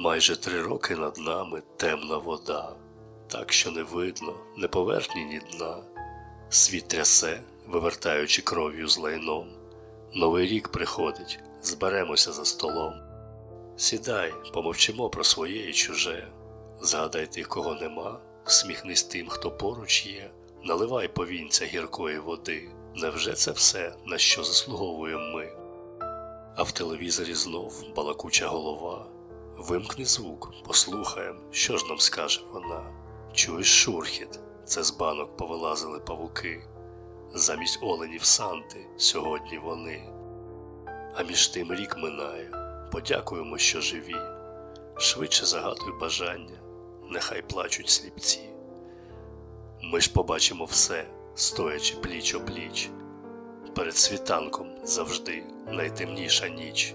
Майже три роки над нами темна вода, так що не видно не поверхні, ні дна. Світ трясе, вивертаючи кров'ю з лайном. Новий рік приходить, зберемося за столом. Сідай, помовчимо про своє і чуже. Згадай тих, кого нема, всміхнись тим, хто поруч є, наливай повінця гіркої води. Невже це все, на що заслуговуємо ми? А в телевізорі знов балакуча голова. Вимкни звук, послухаєм, що ж нам скаже вона. Чуєш шурхіт, це з банок повилазили павуки. Замість оленів Санти сьогодні вони. А між тим рік минає, подякуємо, що живі. Швидше загадуй бажання, нехай плачуть сліпці. Ми ж побачимо все, стоячи пліч опліч. Перед світанком завжди найтемніша ніч.